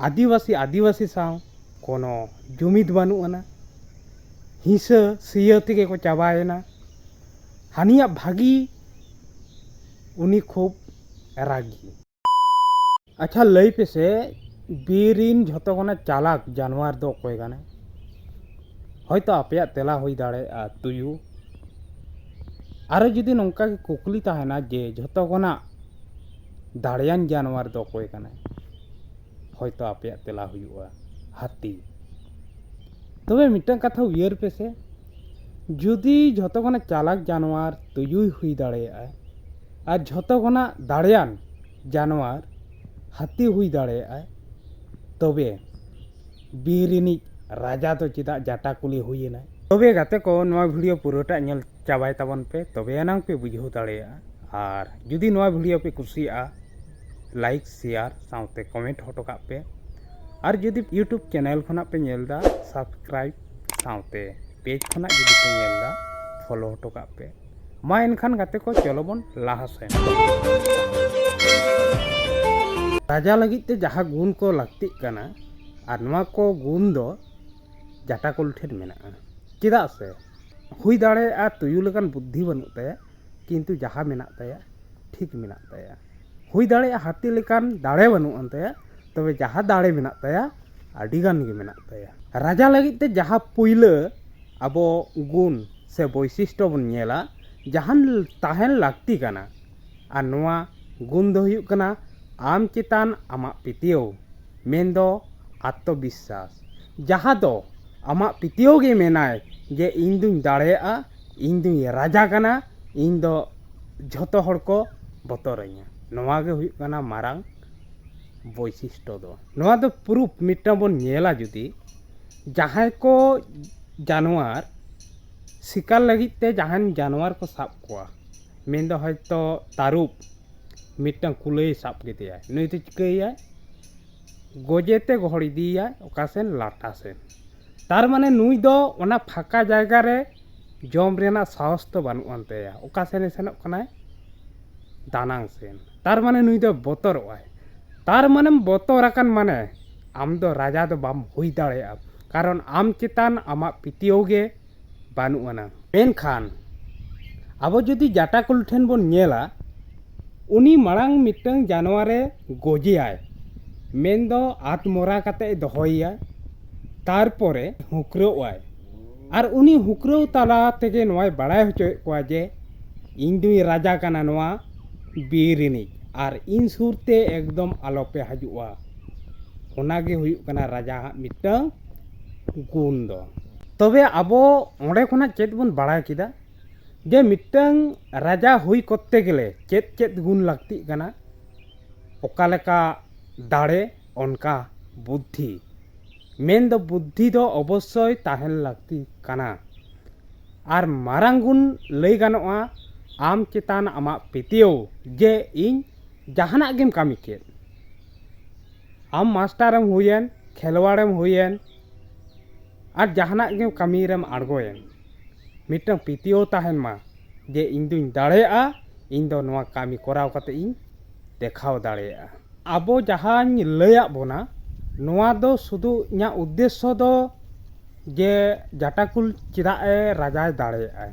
ᱟᱹᱫᱤᱵᱟᱹᱥᱤ ᱟᱹᱫᱤᱵᱟᱹᱥᱤ ᱥᱟᱶ ᱠᱳᱱᱳ ᱡᱩᱢᱤᱫ ᱵᱟᱹᱱᱩᱜ ᱟᱱᱟ ᱦᱤᱸᱥᱟᱹ ᱥᱤᱭᱟᱹ ᱛᱮᱜᱮ ᱠᱚ ᱪᱟᱵᱟᱭᱮᱱᱟ ᱦᱟᱹᱱᱤᱭᱟᱜ ᱵᱷᱟᱹᱜᱤ ᱩᱱᱤ ᱠᱷᱩᱵ ᱨᱟᱹᱜᱤ ᱟᱪᱪᱷᱟ ᱞᱟᱹᱭ ᱯᱮᱥᱮ ᱵᱤᱨ ᱨᱤᱱ ᱡᱷᱚᱛᱚ ᱠᱷᱚᱱᱟᱜ ᱪᱟᱞᱟᱠ ᱡᱟᱱᱣᱟᱨ ᱫᱚ ᱚᱠᱚᱭ ᱠᱟᱱᱟᱭ ᱦᱚᱭᱛᱚ ᱟᱯᱮᱭᱟᱜ ᱛᱮᱞᱟ ᱦᱩᱭ ᱫᱟᱲᱮᱭᱟᱜᱼᱟ ᱛᱩᱭᱩ ᱟᱨᱚ ᱡᱩᱫᱤ ᱱᱚᱝᱠᱟ ᱜᱮ ᱠᱩᱠᱞᱤ ᱛᱟᱦᱮᱱᱟ ᱡᱮ ᱡᱷᱚᱛᱚ ᱠᱷᱚᱱᱟᱜ ᱫᱟᱲᱮᱭᱟᱱ ᱡᱟᱱᱣᱟᱨ ᱫᱚ ᱚᱠᱚᱭ ᱦᱚᱭᱛᱳ ᱟᱯᱮᱭᱟᱜ ᱛᱮᱞᱟ ᱦᱩᱭᱩᱜᱼᱟ ᱦᱟᱹᱛᱤ ᱛᱚᱵᱮ ᱢᱤᱫᱴᱟᱝ ᱠᱟᱛᱷᱟ ᱩᱭᱦᱟᱹᱨ ᱯᱮᱥᱮ ᱡᱩᱫᱤ ᱡᱷᱚᱛᱚ ᱠᱷᱚᱱᱟᱜ ᱪᱟᱞᱟᱠ ᱡᱟᱱᱣᱟᱨ ᱛᱩᱭᱩᱭ ᱦᱩᱭ ᱫᱟᱲᱮᱭᱟᱜᱼᱟ ᱟᱨ ᱡᱷᱚᱛᱚ ᱠᱷᱚᱱᱟᱜ ᱫᱟᱲᱮᱭᱟᱱ ᱡᱟᱱᱣᱟᱨ ᱦᱟᱹᱛᱤ ᱦᱩᱭ ᱫᱟᱲᱮᱭᱟᱜᱼᱟ ᱛᱚᱵᱮ ᱵᱤᱨ ᱨᱤᱱᱤᱡ ᱨᱟᱡᱟ ᱫᱚ ᱪᱮᱫᱟᱜ ᱡᱟᱴᱟ ᱠᱩᱞᱤ ᱦᱩᱭᱮᱱᱟᱭ ᱛᱚᱵᱮ ᱜᱟᱛᱮ ᱠᱚ ᱱᱚᱣᱟ ᱵᱷᱤᱰᱤᱭᱳ ᱯᱩᱨᱟᱹᱴᱟᱜ ᱧᱮᱞ ᱪᱟᱵᱟᱭ ᱛᱟᱵᱚᱱ ᱯᱮ ᱛᱚᱵᱮ ᱟᱱᱟᱝ ᱯᱮ ᱵᱩᱡᱷᱟᱹᱣ ᱫᱟᱲᱮᱭᱟᱜᱼᱟ ᱟᱨ ᱡᱩᱫᱤ ᱱᱚᱣᱟ ᱵᱷᱤᱰᱤᱭᱳ ᱯᱮ ᱠᱩᱥᱤᱭᱟᱜᱼᱟ लाइक शेयर साथ कमेंट हटो पे। और जदि यूट्यूब चैनल खनपेलदा सबसक्राइब साथ पेज खना जी पेलदा फलो हटो पे। माँ एनखान गाते को चलो बन लहासन राजा लगते जहाँ गुण को लगती को गुण दो जाटा को लुठे मे चा से? हुई दड़े तुयुल बुद्धि बनू तय किंतु जहाँ मेना ठीक मेना तया। हो दी दाड़े बनूँ तया तब जहाँ दाड़े मेतगे राजा लगते जहाँ पैल अब गुण से बैशिष्ट बोला जहाँ तहन लाती गुण तो आम चितान आम पितियों में आत्मविश्वास। जहाँ तो आम पितियोंगे मेना जे इन दाड़ा इन दुँ राजा इन जो को बतरिया ᱱᱚᱣᱟᱜᱮ ᱦᱩᱭᱩᱜ ᱠᱟᱱᱟ ᱢᱟᱨᱟᱝ ᱵᱳᱭᱥᱤᱥᱴᱚ ᱫᱚ ᱱᱚᱣᱟ ᱫᱚ ᱯᱨᱩᱯ ᱢᱤᱫᱴᱟᱝ ᱵᱚᱱ ᱧᱮᱞᱟ ᱡᱩᱫᱤ ᱡᱟᱦᱟᱸᱭ ᱠᱚ ᱡᱟᱱᱣᱟᱨ ᱥᱤᱠᱟᱨ ᱞᱟᱹᱜᱤᱫ ᱛᱮ ᱡᱟᱦᱟᱱ ᱡᱟᱱᱣᱟᱨ ᱠᱚ ᱥᱟᱵ ᱠᱚᱣᱟ ᱢᱮᱱᱫᱚ ᱦᱚᱭᱛᱚ ᱛᱟᱹᱨᱩᱵ ᱢᱤᱫᱴᱟᱝ ᱠᱩᱞᱟᱹᱭ ᱥᱟᱵ ᱠᱮᱫᱮᱭᱟᱭ ᱱᱩᱭ ᱫᱚ ᱪᱤᱠᱟᱹᱭᱮᱭᱟᱭ ᱜᱚᱡᱮᱛᱮ ᱜᱚᱦᱚᱲ ᱤᱫᱤᱭᱮᱭᱟᱭ ᱚᱠᱟ ᱥᱮᱱ ᱞᱟᱴᱟ ᱥᱮᱱ ᱛᱟᱨ ᱢᱟᱱᱮ ᱱᱩᱭ ᱫᱚ ᱚᱱᱟ ᱯᱷᱟᱸᱠᱟ ᱡᱟᱭᱜᱟ ᱨᱮ ᱡᱚᱢ ᱨᱮᱱᱟᱜ ᱥᱟᱦᱚᱥ ᱫᱚ ᱵᱟᱹᱱᱩᱜ ᱟᱱ ᱛᱟᱭᱟ ᱚᱠᱟ ᱥᱮᱱᱮ ᱥᱮᱱᱚᱜ ᱠᱟᱱᱟᱭ ᱫᱟᱱᱟᱝ ᱥᱮᱱ ᱛᱟᱨ ᱢᱟᱱᱮ ᱱᱩᱭ ᱫᱚ ᱵᱚᱛᱚᱨᱚᱜ ᱟᱭ ᱛᱟᱨ ᱢᱟᱱᱮᱢ ᱵᱚᱛᱚᱨ ᱟᱠᱟᱱ ᱢᱟᱱᱮ ᱟᱢ ᱫᱚ ᱨᱟᱡᱟ ᱫᱚ ᱵᱟᱢ ᱦᱩᱭ ᱫᱟᱲᱮᱭᱟᱜᱼᱟ ᱠᱟᱨᱚᱱ ᱟᱢ ᱪᱮᱛᱟᱱ ᱟᱢᱟᱜ ᱯᱟᱹᱛᱭᱟᱹᱣ ᱜᱮ ᱵᱟᱹᱱᱩᱜ ᱟᱱᱟ ᱢᱮᱱᱠᱷᱟᱱ ᱟᱵᱚ ᱡᱩᱫᱤ ᱡᱟᱴᱟᱠᱩᱞ ᱴᱷᱮᱱ ᱵᱚᱱ ᱧᱮᱞᱟ উনি মারাং মিটং জানোয়ারে গজিয়ায় মেনদ আত্মরা কাতে দহইয়া তারপরে হুকরোয় আর উনি হুকরো তালা থেকে নয় বাড়াই হচোয় কোয়া যে ইন্দুই রাজা কানা নয় ᱵᱤᱨᱤᱱᱤᱡ ᱟᱨ ᱤᱧ ᱥᱩᱨᱛᱮ ᱮᱠᱫᱚᱢ ᱟᱞᱚᱯᱮ ᱦᱤᱡᱩᱜᱼᱟ ᱚᱱᱟᱜᱮ ᱦᱩᱭᱩᱜ ᱠᱟᱱᱟ ᱨᱟᱡᱟᱣᱟᱜ ᱢᱤᱫᱴᱟᱝ ᱜᱩᱱ ᱫᱚ ᱛᱚᱵᱮ ᱟᱵᱚ ᱚᱸᱰᱮ ᱠᱷᱚᱱᱟᱜ ᱪᱮᱫ ᱵᱚᱱ ᱵᱟᱲᱟᱭ ᱠᱮᱫᱟ ᱡᱮ ᱢᱤᱫᱴᱟᱝ ᱨᱟᱡᱟ ᱦᱩᱭ ᱠᱚᱨᱛᱮ ᱜᱮᱞᱮ ᱪᱮᱫ ᱪᱮᱫ ᱜᱩᱱ ᱞᱟᱹᱠᱛᱤᱜ ᱠᱟᱱᱟ ᱚᱠᱟ ᱞᱮᱠᱟ ᱫᱟᱲᱮ ᱚᱱᱠᱟ ᱵᱩᱫᱽᱫᱷᱤ ᱢᱮᱱᱫᱚ ᱵᱩᱫᱽᱫᱷᱤ ᱫᱚ ᱚᱵᱚᱥᱥᱳᱭ ᱛᱟᱦᱮᱱ ᱞᱟᱹᱠᱛᱤ ᱠᱟᱱᱟ ᱟᱨ ᱢᱟᱨᱟᱝ ᱜᱩᱱ ᱞᱟᱹᱭ ᱜᱟᱱᱚᱜᱼᱟ ᱟᱢ ᱪᱮᱛᱟᱱ ᱟᱢᱟᱜ ᱯᱟᱹᱛᱭᱟᱹᱣ ᱡᱮ ᱤᱧ ᱡᱟᱦᱟᱱᱟᱜ ᱜᱮᱢ ᱠᱟᱹᱢᱤ ᱠᱮᱫ ᱟᱢ ᱢᱟᱥᱴᱟᱨᱮᱢ ᱦᱩᱭᱮᱱ ᱠᱷᱮᱞᱣᱟᱲᱮᱢ ᱦᱩᱭᱮᱱ ᱟᱨ ᱡᱟᱦᱟᱱᱟᱜ ᱜᱮ ᱠᱟᱹᱢᱤᱨᱮᱢ ᱟᱬᱜᱚᱭᱮᱱ ᱢᱤᱫᱴᱟᱝ ᱯᱟᱹᱛᱭᱟᱹᱣ ᱛᱟᱦᱮᱱ ᱢᱟ ᱡᱮ ᱤᱧ ᱫᱩᱧ ᱫᱟᱲᱮᱭᱟᱜᱼᱟ ᱤᱧ ᱫᱚ ᱱᱚᱣᱟ ᱠᱟᱹᱢᱤ ᱠᱚᱨᱟᱣ ᱠᱟᱛᱮ ᱤᱧ ᱫᱮᱠᱷᱟᱣ ᱫᱟᱲᱮᱭᱟᱜᱼᱟ ᱟᱵᱚ ᱡᱟᱦᱟᱸᱧ ᱞᱟᱹᱭᱟᱫ ᱵᱚᱱᱟ ᱱᱚᱣᱟ ᱫᱚ ᱥᱩᱫᱷᱩ ᱤᱧᱟᱹᱜ ᱩᱫᱽᱫᱮᱥᱥᱚ ᱫᱚ ᱡᱮ ᱡᱟᱴᱟᱠᱩᱞ ᱪᱮᱫᱟᱜ ᱮ ᱨᱟᱡᱟᱭ ᱫᱟᱲᱮᱭᱟᱜᱼᱟᱭ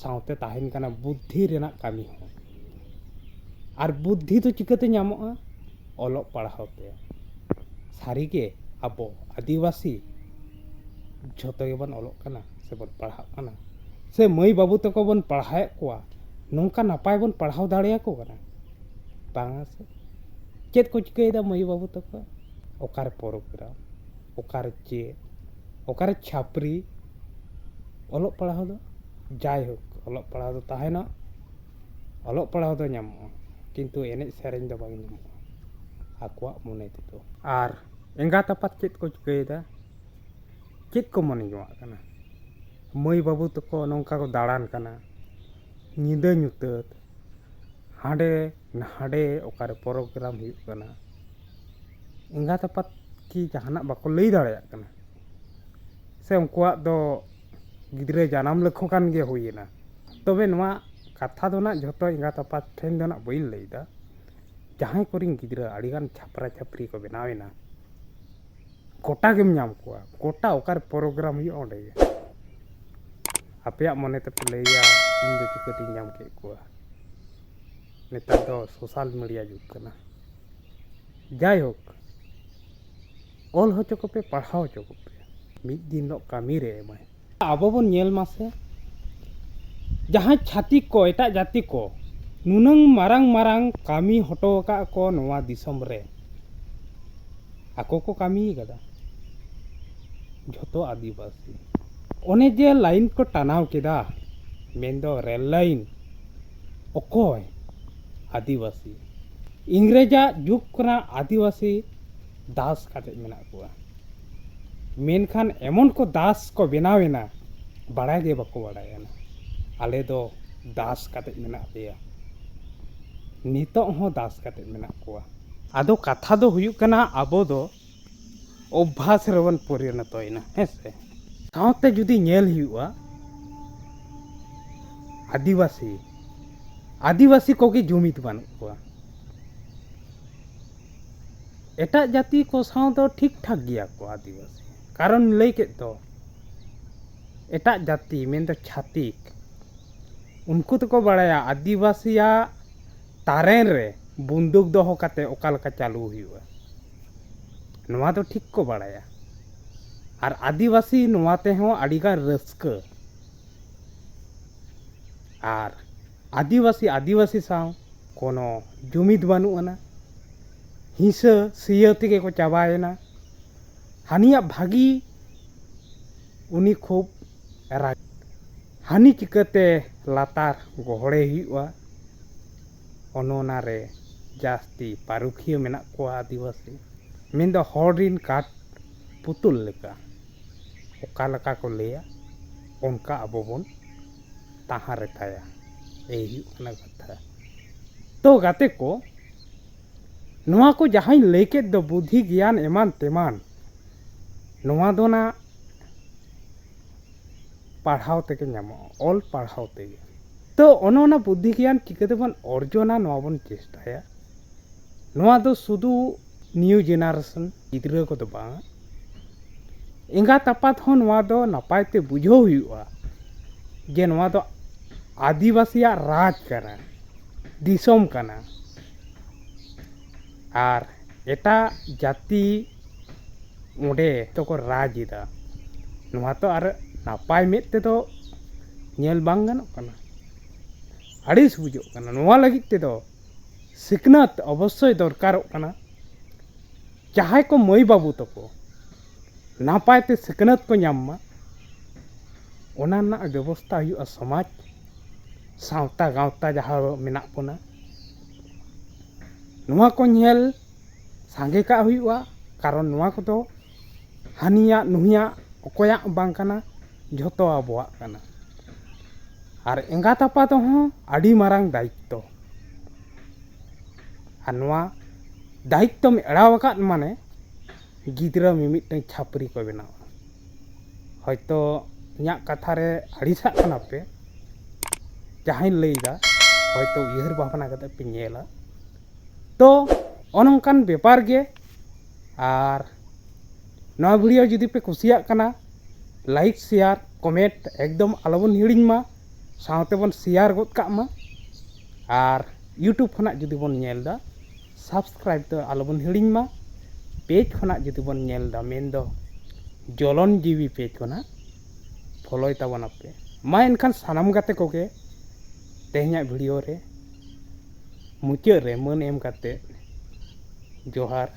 ᱥᱟᱶᱛᱮ ᱛᱟᱦᱮᱱ ᱠᱟᱱᱟ ᱵᱩᱫᱽᱫᱷᱤ ᱨᱮᱱᱟᱜ ᱠᱟᱹᱢᱤ ᱦᱚᱸ ᱟᱨ ᱵᱩᱫᱽᱫᱷᱤ ᱫᱚ ᱪᱤᱠᱟᱹᱛᱮ ᱧᱟᱢᱚᱜᱼᱟ ᱚᱞᱚᱜ ᱯᱟᱲᱦᱟᱣ ᱛᱮ ᱥᱟᱹᱨᱤᱜᱮ ᱟᱵᱚ ᱟᱹᱫᱤᱵᱟᱹᱥᱤ ᱡᱷᱚᱛᱚ ᱜᱮᱵᱚᱱ ᱚᱞᱚᱜ ᱠᱟᱱᱟ ᱥᱮᱵᱚᱱ ᱯᱟᱲᱦᱟᱜ ᱠᱟᱱᱟ ᱥᱮ ᱢᱟᱹᱭ ᱵᱟᱹᱵᱩ ᱛᱟᱠᱚ ᱵᱚᱱ ᱯᱟᱲᱦᱟᱣᱮᱫ ᱠᱚᱣᱟ ᱱᱚᱝᱠᱟ ᱱᱟᱯᱟᱭ ᱵᱚᱱ ᱯᱟᱲᱦᱟᱣ ᱫᱟᱲᱮᱭᱟᱠᱚ ᱠᱟᱱᱟ ᱵᱟᱝᱟ ᱥᱮ ᱪᱮᱫ ᱠᱚ ᱪᱤᱠᱟᱹᱭᱮᱫᱟ ᱢᱟᱹᱭ ᱵᱟᱹᱵᱩ ᱛᱟᱠᱚ ᱚᱠᱟᱨᱮ ᱯᱨᱳᱜᱨᱟᱢ ᱚᱠᱟᱨᱮ ᱪᱮᱫ ᱚᱠᱟᱨᱮ ᱪᱷᱟᱯᱨᱤ ᱚᱞᱚᱜ ᱯᱟᱲᱦᱟᱣ ᱫᱚ ᱡᱟᱭᱦᱳᱠ ᱚᱞᱚᱜ ᱯᱟᱲᱦᱟᱣ ᱫᱚ ᱛᱟᱦᱮᱱᱟ ᱚᱞᱚᱜ ᱯᱟᱲᱦᱟᱣ ᱫᱚ ᱧᱟᱢᱚᱜᱼᱟ ᱠᱤᱱᱛᱩ ᱮᱱᱮᱡ ᱥᱮᱨᱮᱧ ᱫᱚ ᱵᱟᱝ ᱧᱟᱢᱚᱜᱼᱟ ᱟᱠᱚᱣᱟᱜ ᱢᱚᱱᱮ ᱛᱮᱫᱚ ᱟᱨ ᱮᱸᱜᱟᱛ ᱟᱯᱟᱛ ᱪᱮᱫ ᱠᱚ ᱪᱤᱠᱟᱹᱭᱮᱫᱟ ᱪᱮᱫ ᱠᱚ ᱢᱚᱱᱮ ᱡᱚᱝᱟᱜ ᱠᱟᱱᱟ ᱢᱟᱹᱭ ᱵᱟᱹᱵᱩ ᱛᱟᱠᱚ ᱱᱚᱝᱠᱟ ᱠᱚ ᱫᱟᱬᱟᱱ ᱠᱟᱱᱟ ᱧᱤᱫᱟᱹ ᱧᱩᱛᱟᱹᱛ ᱦᱟᱸᱰᱮ ᱱᱟᱰᱮ ᱚᱠᱟᱨᱮ ᱯᱨᱳᱜᱨᱟᱢ ᱦᱩᱭᱩᱜ ᱠᱟᱱᱟ ᱮᱸᱜᱟᱛ ᱟᱯᱟᱛ ᱠᱤ ᱡᱟᱦᱟᱱᱟᱜ ᱵᱟᱠᱚ ᱞᱟᱹᱭ ᱫᱟᱲᱮᱭᱟᱜ ᱠᱟᱱᱟ ᱥᱮ ᱩᱱᱠᱩᱣᱟᱜ ᱫᱚ ᱜᱤᱫᱽᱨᱟᱹ ᱡᱟᱱᱟᱢ ᱞᱮᱠᱷᱚ ᱠᱟᱱ ᱜᱮ ᱦᱩᱭᱮᱱᱟ ᱛᱚᱵᱮ ᱱᱚᱣᱟ ᱠᱟᱛᱷᱟ ᱫᱚ ᱱᱟᱜ ᱡᱷᱚᱛᱚ ᱮᱸᱜᱟᱛ ᱟᱯᱟᱛ ᱴᱷᱮᱱ ᱫᱚ ᱱᱟᱜ ᱵᱟᱹᱧ ᱞᱟᱹᱭᱫᱟ ᱡᱟᱦᱟᱸᱭ ᱠᱚᱨᱮᱱ ᱜᱤᱫᱽᱨᱟᱹ ᱟᱹᱰᱤᱜᱟᱱ ᱪᱷᱟᱯᱨᱟ ᱪᱷᱟᱹᱯᱨᱤ ᱠᱚ ᱵᱮᱱᱟᱣᱮᱱᱟ ᱜᱚᱴᱟ ᱜᱮᱢ ᱧᱟᱢ ᱠᱚᱣᱟ ᱜᱚᱴᱟ ᱚᱠᱟᱨᱮ ᱯᱨᱳᱜᱨᱟᱢ ᱦᱩᱭᱩᱜᱼᱟ ᱚᱸᱰᱮ ᱜᱮ ᱟᱯᱮᱭᱟᱜ ᱢᱚᱱᱮ ᱛᱮᱯᱮ ᱞᱟᱹᱭᱟ ᱤᱧ ᱫᱚ ᱪᱤᱠᱟᱹᱛᱤᱧ ᱧᱟᱢ ᱠᱮᱫ ᱠᱚᱣᱟ ᱱᱮᱛᱟᱨ ᱫᱚ ᱥᱳᱥᱟᱞ ᱢᱤᱰᱤᱭᱟ ᱡᱩᱜᱽ ᱠᱟᱱᱟ ᱡᱟᱭᱦᱳᱠ ᱚᱞ ᱦᱚᱪᱚ ᱠᱚᱯᱮ ᱯᱟᱲᱦᱟᱣ ᱦᱚᱪᱚ ᱠᱚᱯᱮ ᱢᱤᱫ ᱫᱤᱱ ᱦᱤᱞᱳᱜ ᱠᱟᱹᱢᱤᱨᱮ ᱮᱢᱟᱭ ᱟᱵᱚ ᱵᱚᱱ ᱧᱮᱞ ᱢᱟᱥᱮ ᱡᱟᱦᱟᱸᱭ ᱪᱷᱟᱹᱛᱤᱠ ᱠᱚ ᱮᱴᱟᱜ ᱡᱟᱹᱛᱤ ᱠᱚ ᱱᱩᱱᱟᱹᱝ ᱢᱟᱨᱟᱝ ᱢᱟᱨᱟᱝ ᱠᱟᱹᱢᱤ ᱦᱚᱴᱚ ᱟᱠᱟᱫ ko ᱱᱚᱣᱟ ᱫᱤᱥᱚᱢ ᱨᱮ ᱟᱠᱚ ᱠᱚ ᱠᱟᱹᱢᱤ ᱠᱟᱫᱟ ᱡᱷᱚᱛᱚ ᱟᱹᱫᱤᱵᱟᱹᱥᱤ ᱚᱱᱮ ᱡᱮ ᱞᱟᱭᱤᱱ ᱠᱚ ᱴᱟᱱᱟᱣ ᱠᱮᱫᱟ ᱢᱮᱱᱫᱚ ᱨᱮᱹᱞ ᱞᱟᱭᱤᱱ ᱚᱠᱚᱭ ᱟᱹᱫᱤᱵᱟᱹᱥᱤ ᱤᱝᱨᱮᱡᱟᱜ ᱡᱩᱜᱽ ᱠᱷᱚᱱᱟᱜ ᱟᱹᱫᱤᱵᱟᱹᱥᱤ ᱫᱟᱥ ᱠᱟᱛᱮᱫ ᱢᱮᱱᱟᱜ ᱠᱚᱣᱟ ᱢᱮᱱᱠᱷᱟᱱ ᱮᱢᱚᱱ ᱠᱚ ᱫᱟᱥ ᱠᱚ ᱵᱮᱱᱟᱣᱮᱱᱟ ᱵᱟᱲᱟᱭ ᱜᱮ ᱵᱟᱠᱚ ᱵᱟᱲᱟᱭᱟ ᱟᱞᱮ ᱫᱚ ᱫᱟᱥ ᱠᱟᱛᱮᱫ ᱢᱮᱱᱟᱜ ᱞᱮᱭᱟ ᱱᱤᱛᱚᱜ ᱦᱚᱸ ᱫᱟᱥ ᱠᱟᱛᱮᱫ ᱢᱮᱱᱟᱜ ᱠᱚᱣᱟ ᱟᱫᱚ ᱠᱟᱛᱷᱟ ᱫᱚ ᱦᱩᱭᱩᱜ ᱠᱟᱱᱟ ᱟᱵᱚ ᱫᱚ ᱚᱵᱵᱷᱟᱥ ᱨᱮᱵᱚᱱ ᱯᱚᱨᱤᱱᱚᱛᱚᱭᱮᱱᱟ ᱦᱮᱸ ᱥᱮ ᱥᱟᱶᱛᱮ ᱡᱩᱫᱤ ᱧᱮᱞ ᱦᱩᱭᱩᱜᱼᱟ ᱟᱹᱫᱤᱵᱟᱹᱥᱤ ᱟᱹᱫᱤᱵᱟᱹᱥᱤ ᱠᱚᱜᱮ ᱡᱩᱢᱤᱫ ᱵᱟᱹᱱᱩᱜ ᱠᱚᱣᱟ ᱮᱴᱟᱜ ᱡᱟᱹᱛᱤ ᱠᱚ ᱥᱟᱶ ᱫᱚ ᱴᱷᱤᱠ ᱴᱷᱟᱠ ᱜᱮᱭᱟ ᱠᱚ ᱟᱹᱫᱤᱵᱟᱹᱥᱤ ᱠᱟᱨᱚᱱ ᱞᱟᱹᱭ ᱠᱮᱫ ᱫᱚ ᱮᱴᱟᱜ ᱡᱟᱹᱛᱤ ᱢᱮᱱᱫᱚ ᱪᱷᱟᱹᱛᱤᱠ ᱩᱱᱠᱩ ᱫᱚᱠᱚ ᱵᱟᱲᱟᱭᱟ ᱟᱹᱫᱤᱵᱟᱹᱥᱤᱭᱟᱜ ᱛᱟᱨᱮᱱ ᱨᱮ ᱵᱚᱱᱫᱩᱠ ᱫᱚᱦᱚ ᱠᱟᱛᱮ ᱚᱠᱟ ᱞᱮᱠᱟ ᱪᱟᱹᱞᱩ ᱦᱩᱭᱩᱜᱼᱟ ᱱᱚᱣᱟ ᱫᱚ ᱴᱷᱤᱠ ᱠᱚ ᱵᱟᱲᱟᱭᱟ ᱟᱨ ᱟᱹᱫᱤᱵᱟᱹᱥᱤ ᱱᱚᱣᱟ ᱛᱮᱦᱚᱸ ᱟᱹᱰᱤᱜᱟᱱ ᱨᱟᱹᱥᱠᱟᱹ ᱟᱨ ᱟᱹᱫᱤᱵᱟᱹᱥᱤ ᱟᱹᱫᱤᱵᱟᱹᱥᱤ ᱥᱟᱶ ᱠᱳᱱᱳ ᱡᱩᱢᱤᱫ ᱵᱟᱹᱱᱩᱜ ᱟᱱᱟ ᱦᱤᱸᱥᱟᱹ ᱥᱤᱭᱟᱹ ᱛᱮᱜᱮ ᱠᱚ ᱪᱟᱵᱟᱭᱮᱱᱟ ᱦᱟᱹᱱᱤᱭᱟᱜ ᱵᱷᱟᱹᱜᱤ ᱩᱱᱤ ᱠᱷᱩᱵ ᱨᱟᱜ ᱦᱟᱹᱱᱤ ᱪᱤᱠᱟᱹᱛᱮ ᱞᱟᱛᱟᱨ ᱜᱚᱦᱚᱲᱮ ᱦᱩᱭᱩᱜᱼᱟ ᱚᱱ ᱚᱱᱟᱨᱮ ᱡᱟᱹᱥᱛᱤ ᱯᱟᱹᱨᱩᱠᱷᱤᱭᱟᱹ ᱢᱮᱱᱟᱜ ᱠᱚᱣᱟ ᱟᱹᱫᱤᱵᱟᱹᱥᱤ ᱢᱮᱱᱫᱚ ᱦᱚᱲ ᱨᱤᱱ ᱠᱟᱴ ᱯᱩᱛᱩᱞ ᱞᱮᱠᱟ ᱚᱠᱟ ᱞᱮᱠᱟ ᱠᱚ ᱞᱟᱹᱭᱟ ᱚᱱᱠᱟ ᱟᱵᱚ ᱵᱚᱱ ᱛᱟᱦᱟᱸ ᱨᱮᱛᱟᱭᱟ ᱮᱭ ᱦᱩᱭᱩᱜ ᱠᱟᱱᱟ ᱠᱟᱛᱷᱟ ᱛᱚ ᱜᱟᱛᱮ ᱠᱚ ᱱᱚᱣᱟ ᱠᱚ ᱡᱟᱦᱟᱸᱧ ᱞᱟᱹᱭ ᱠᱮᱫ ᱫᱚ ᱵᱩᱫᱽᱫᱷᱤ ᱜᱮᱭᱟᱱ ᱮᱢᱟᱱ ᱛᱮᱢᱟᱱ ᱱᱚᱣᱟ ᱫᱚ ᱱᱟ ᱯᱟᱲᱦᱟᱣ ᱛᱮᱜᱮ ᱧᱟᱢᱚᱜᱼᱟ ᱚᱞ ᱯᱟᱲᱦᱟᱣ ᱛᱮᱜᱮ ᱛᱚ ᱚᱱᱮ ᱚᱱᱟ ᱵᱩᱫᱽᱫᱷᱤ ᱜᱮᱭᱟᱱ ᱪᱤᱠᱟᱹᱛᱮᱵᱚᱱ ᱚᱨᱡᱚᱱᱟ ᱱᱚᱣᱟ ᱵᱚᱱ ᱪᱮᱥᱴᱟᱭᱟ ᱱᱚᱣᱟ ᱫᱚ ᱥᱩᱫᱷᱩ ᱱᱤᱭᱩ ᱡᱮᱱᱟᱨᱮᱥᱚᱱ ᱜᱤᱫᱽᱨᱟᱹ ᱠᱚᱫᱚ ᱵᱟᱝ ᱮᱸᱜᱟᱛ ᱟᱯᱟᱛ ᱦᱚᱸ ᱱᱚᱣᱟ ᱫᱚ ᱱᱟᱯᱟᱭ ᱛᱮ ᱵᱩᱡᱷᱟᱹᱣ ᱦᱩᱭᱩᱜᱼᱟ ᱡᱮ ᱱᱚᱣᱟ ᱫᱚ ᱟᱹᱫᱤᱵᱟᱹᱥᱤᱭᱟᱜ ᱨᱟᱡᱽ ᱠᱟᱱᱟ ᱫᱤᱥᱚᱢ ᱠᱟᱱᱟ ᱟᱨ ᱮᱴᱟᱜ ᱡᱟᱹᱛᱤ ᱚᱸᱰᱮ ᱛᱚᱠᱚ ᱨᱟᱡᱽ ᱮᱫᱟ ᱱᱚᱣᱟ ᱛᱚ ᱟᱨ ᱱᱟᱯᱟᱭ ᱢᱮᱫ ᱛᱮᱫᱚ ᱧᱮᱞ ᱵᱟᱝ ᱜᱟᱱᱚᱜ ᱠᱟᱱᱟ ᱟᱹᱲᱤᱥ ᱵᱩᱡᱷᱟᱹᱜ ᱠᱟᱱᱟ ᱱᱚᱣᱟ ᱞᱟᱹᱜᱤᱫ ᱛᱮᱫᱚ ᱥᱤᱠᱷᱱᱟᱹᱛ ᱚᱵᱚᱥᱥᱳᱭ ᱫᱚᱨᱠᱟᱨᱚᱜ ᱠᱟᱱᱟ ᱡᱟᱦᱟᱸᱭ ᱠᱚ ᱢᱟᱹᱭ ᱵᱟᱹᱵᱩ ᱛᱟᱠᱚ ᱱᱟᱯᱟᱭ ᱛᱮ ᱥᱤᱠᱷᱱᱟᱹᱛ ᱠᱚ ᱧᱟᱢ ᱢᱟ ᱚᱱᱟ ᱨᱮᱱᱟᱜ ᱵᱮᱵᱚᱥᱛᱷᱟ ᱦᱩᱭᱩᱜᱼᱟ ᱥᱚᱢᱟᱡᱽ ᱥᱟᱶᱛᱟ ᱜᱟᱶᱛᱟ ᱡᱟᱦᱟᱸ ᱢᱮᱱᱟᱜ ᱵᱚᱱᱟ ᱱᱚᱣᱟ ko ᱧᱮᱞ ᱥᱟᱸᱜᱮ ᱠᱟᱜ ᱦᱩᱭᱩᱜᱼᱟ ᱠᱟᱨᱚᱱ ᱱᱚᱣᱟ ᱠᱚᱫᱚ ᱦᱟᱹᱱᱤᱭᱟᱜ ᱱᱩᱭᱟᱜ ᱚᱠᱚᱭᱟᱜ ᱵᱟᱝ ᱠᱟᱱᱟ ᱡᱷᱚᱛᱚ ᱟᱵᱚᱣᱟᱜ ᱠᱟᱱᱟ ᱟᱨ ᱮᱸᱜᱟᱛ ᱟᱯᱟᱛ ᱦᱚᱸ ᱟᱹᱰᱤ ᱢᱟᱨᱟᱝ ᱫᱟᱭᱤᱛᱛᱚ ᱟᱨ ᱱᱚᱣᱟ ᱫᱟᱭᱤᱛᱛᱚᱢ ᱮᱲᱟᱣ ᱟᱠᱟᱫ ᱢᱟᱱᱮ ᱜᱤᱫᱽᱨᱟᱹ ᱢᱤᱢᱤᱫᱴᱟᱝ ᱪᱷᱟᱹᱯᱨᱤ ᱠᱚ ᱵᱮᱱᱟᱣᱟ ᱦᱚᱭᱛᱳ ᱤᱧᱟᱹᱜ ᱠᱟᱛᱷᱟ ᱨᱮ ᱟᱹᱲᱤᱥᱟᱜ ᱠᱟᱱᱟ ᱯᱮ ᱡᱟᱦᱟᱸᱧ ᱞᱟᱹᱭᱫᱟ ᱦᱚᱭᱛᱳ ᱩᱭᱦᱟᱹᱨ ᱵᱷᱟᱵᱽᱱᱟ ᱠᱟᱛᱮᱫ ᱯᱮ ᱧᱮᱞᱟ ᱛᱚ ᱚᱱᱚᱝᱠᱟᱱ ᱵᱮᱯᱟᱨ ᱜᱮ ᱟᱨ ᱱᱚᱣᱟ ᱵᱷᱤᱰᱤᱭᱳ ᱡᱩᱫᱤ ᱯᱮ ᱠᱩᱥᱤᱭᱟᱜ ᱠᱟᱱᱟ ᱞᱟᱭᱤᱠ ᱥᱮᱭᱟᱨ ᱠᱚᱢᱮᱱᱴ ᱮᱠᱫᱚᱢ ᱟᱞᱚᱵᱚᱱ ᱦᱤᱲᱤᱧ ᱢᱟ ᱥᱟᱶᱛᱮᱵᱚᱱ ᱥᱮᱭᱟᱨ ᱜᱚᱫ ᱠᱟᱜ ᱢᱟ ᱟᱨ ᱤᱭᱩᱴᱩᱵᱽ ᱠᱷᱚᱱᱟᱜ ᱡᱩᱫᱤ ᱵᱚᱱ ᱧᱮᱞᱫᱟ ᱥᱟᱵᱥᱠᱨᱟᱭᱤᱵᱽ ᱫᱚ ᱟᱞᱚᱵᱚᱱ ᱦᱤᱲᱤᱧ ᱢᱟ ᱯᱮᱡᱽ ᱠᱷᱚᱱᱟᱜ ᱡᱩᱫᱤ ᱵᱚᱱ ᱧᱮᱞᱫᱟ ᱢᱮᱱᱫᱚ ᱡᱚᱞᱚᱱ ᱡᱤᱣᱤ ᱯᱮᱡᱽ ᱠᱷᱚᱱᱟᱜ ᱯᱷᱚᱞᱳᱭ ᱛᱟᱵᱚᱱᱟᱯᱮ ᱢᱟ ᱮᱱᱠᱷᱟᱱ ᱥᱟᱱᱟᱢ ᱜᱟᱛᱮ ᱠᱚᱜᱮ ᱛᱮᱦᱮᱧᱟᱜ ᱵᱷᱤᱰᱤᱭᱳ ᱨᱮ ᱢᱩᱪᱟᱹᱫ ᱨᱮ ᱢᱟᱹᱱ ᱮᱢ ᱠᱟᱛᱮᱫ ᱡᱚᱦᱟᱨ